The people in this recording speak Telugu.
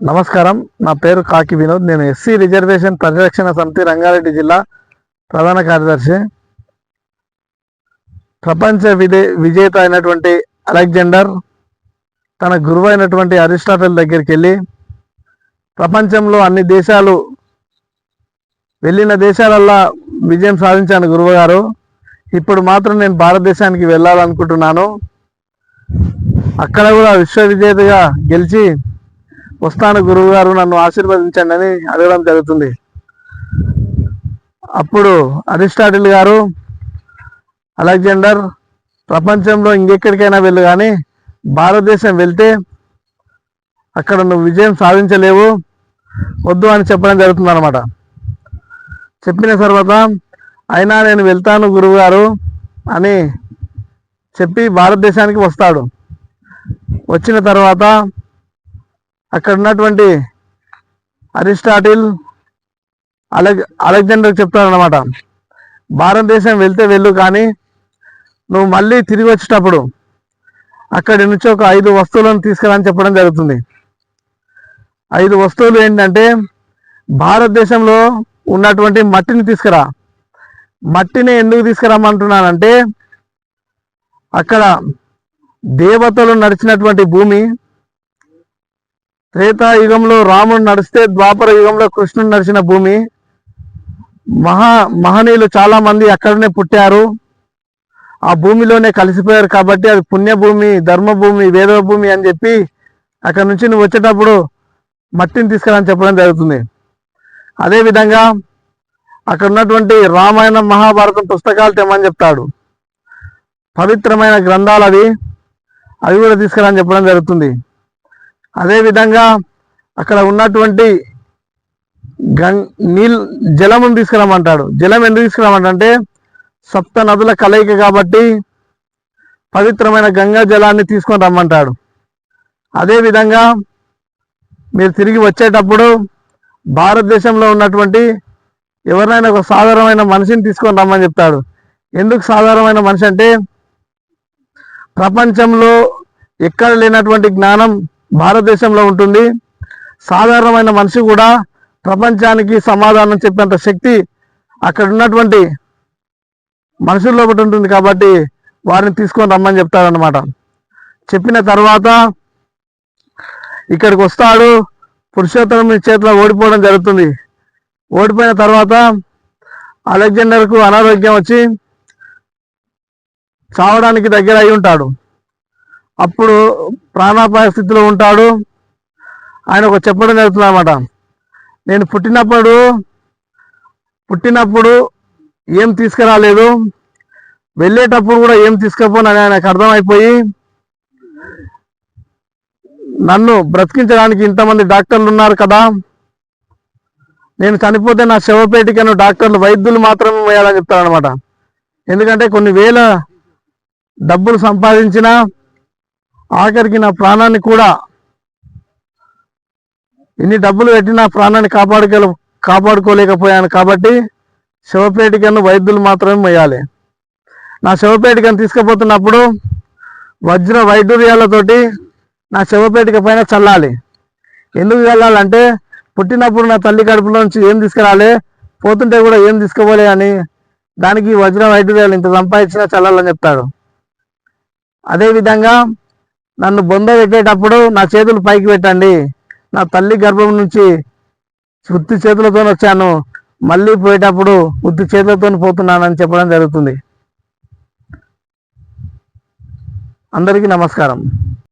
నమస్కారం. నా పేరు కాకి వినోద్. నేను ఎస్సీ రిజర్వేషన్ పరిరక్షణ సమితి రంగారెడ్డి జిల్లా ప్రధాన కార్యదర్శి. ప్రపంచ విదే విజేత అయినటువంటి అలెగ్జాండర్ తన గురువు అయినటువంటి అరిస్టాటల్ దగ్గరికి వెళ్ళి ప్రపంచంలో అన్ని దేశాలు వెళ్ళిన దేశాలల్లా విజయం సాధించాను గురువు గారు ఇప్పుడు మాత్రం నేను భారతదేశానికి వెళ్ళాలనుకుంటున్నాను. అక్కడ కూడా విశ్వవిజేతగా గెలిచి వస్తాను గురువు గారు నన్ను ఆశీర్వదించండి అని అడగడం జరుగుతుంది. అప్పుడు అరిస్టాటిల్ గారు అలెగ్జాండర్ ప్రపంచంలో ఇంకెక్కడికైనా వెళ్ళు కానీ భారతదేశం వెళ్తే అక్కడ నువ్వు విజయం సాధించలేవు వద్దు అని చెప్పడం జరుగుతుంది అనమాట చెప్పిన తర్వాత అయినా నేను వెళ్తాను గురువు గారు అని చెప్పి భారతదేశానికి వస్తాడు. వచ్చిన తర్వాత అక్కడ ఉన్నటువంటి అరిస్టాటిల్ అలెగ్ అలెగ్జాండర్ చెప్తాడనమాట భారతదేశం వెళ్తే వెళ్ళు కానీ నువ్వు మళ్ళీ తిరిగి వచ్చేటప్పుడు అక్కడి నుంచి ఒక ఐదు వస్తువులను తీసుకురాని చెప్పడం జరుగుతుంది. ఐదు వస్తువులు ఏంటంటే భారతదేశంలో ఉన్నటువంటి మట్టిని తీసుకురా. మట్టిని ఎందుకు తీసుకురామంటున్నానంటే అక్కడ దేవతలు నడిచినటువంటి భూమి త్రేతాయుగంలో రాముడు నడిస్తే ద్వాపర యుగంలో కృష్ణుడు నడిచిన భూమి. మహా మహనీయులు చాలా మంది అక్కడనే పుట్టారు. ఆ భూమిలోనే కలిసిపోయారు కాబట్టి అది పుణ్యభూమి ధర్మభూమి వేదభూమి అని చెప్పి అక్కడ నుంచి నువ్వు వచ్చేటప్పుడు మట్టిని తీసుకురాని చెప్పడం జరుగుతుంది. అదేవిధంగా అక్కడ ఉన్నటువంటి రామాయణం మహాభారతం పుస్తకాలు తెమ్మని చెప్తాడు. పవిత్రమైన గ్రంథాలు అవి. అవి కూడా తీసుకురాని చెప్పడం జరుగుతుంది. అదేవిధంగా అక్కడ ఉన్నటువంటి గం నీల్ జలమును తీసుకురామంటాడు. జలం ఎందుకు తీసుకురామంటే సప్త నదుల కలయిక కాబట్టి పవిత్రమైన గంగా జలాన్ని తీసుకొని రమ్మంటాడు. అదేవిధంగా మీరు తిరిగి వచ్చేటప్పుడు భారతదేశంలో ఉన్నటువంటి ఎవరినైనా ఒక సాధారణమైన మనిషిని తీసుకొని రమ్మని చెప్తాడు. ఎందుకు సాధారణమైన మనిషి అంటే ప్రపంచంలో ఎక్కడ లేనటువంటి జ్ఞానం భారతదేశంలో ఉంటుంది. సాధారణమైన మనిషి కూడా ప్రపంచానికి సమాధానం చెప్పేంత శక్తి అక్కడ ఉన్నటువంటి మనుషుల్లో ఒకటి ఉంటుంది కాబట్టి వారిని తీసుకొని రమ్మని చెప్తాడనమాట చెప్పిన తర్వాత ఇక్కడికి వస్తాడు. పురుషోత్తరం చేతిలో ఓడిపోవడం జరుగుతుంది. ఓడిపోయిన తర్వాత అలెగ్జాండర్కు అనారోగ్యం వచ్చి చావడానికి దగ్గర అయి ఉంటాడు. అప్పుడు ప్రాణాపాయ స్థితిలో ఉంటాడు. ఆయన ఒక చెప్పడం జరుగుతుంది అనమాట నేను పుట్టినప్పుడు పుట్టినప్పుడు ఏం తీసుకురాలేదు. వెళ్ళేటప్పుడు కూడా ఏం తీసుకుపోనని ఆయనకు అర్థమైపోయి నన్ను బ్రతికించడానికి ఇంతమంది డాక్టర్లు ఉన్నారు కదా. నేను చనిపోతే నా శవపేటికను డాక్టర్లు వైద్యులు మాత్రమే వేయాలని చెప్తారనమాట ఎందుకంటే కొన్ని వేల డబ్బులు సంపాదించినా ఆఖరికి నా ప్రాణాన్ని కూడా ఎన్ని డబ్బులు పెట్టి నా ప్రాణాన్ని కాపాడుకో కాపాడుకోలేకపోయాను కాబట్టి శివపేటికను వైద్యులు మాత్రమే మొయ్యాలి నా శివపేటికను తీసుకుపోతున్నప్పుడు వజ్ర వైడూర్యాలతోటి నా శివపేటిక పైన చల్లాలి. ఎందుకు చల్లాలంటే పుట్టినప్పుడు నా తల్లి కడుపులో నుంచి ఏం తీసుకురాలి పోతుంటే కూడా ఏం తీసుకోవాలి అని దానికి వజ్ర వైడూర్యాలు ఇంత సంపాదించినా చల్లాలని చెప్తాడు. అదేవిధంగా నన్ను బొంద పెట్టేటప్పుడు నా చేతులు పైకి పెట్టండి. నా తల్లి గర్భం నుంచి వృత్తి చేతులతో వచ్చాను. మళ్ళీ పోయేటప్పుడు వృత్తి చేతులతో పోతున్నానని చెప్పడం జరుగుతుంది. అందరికీ నమస్కారం.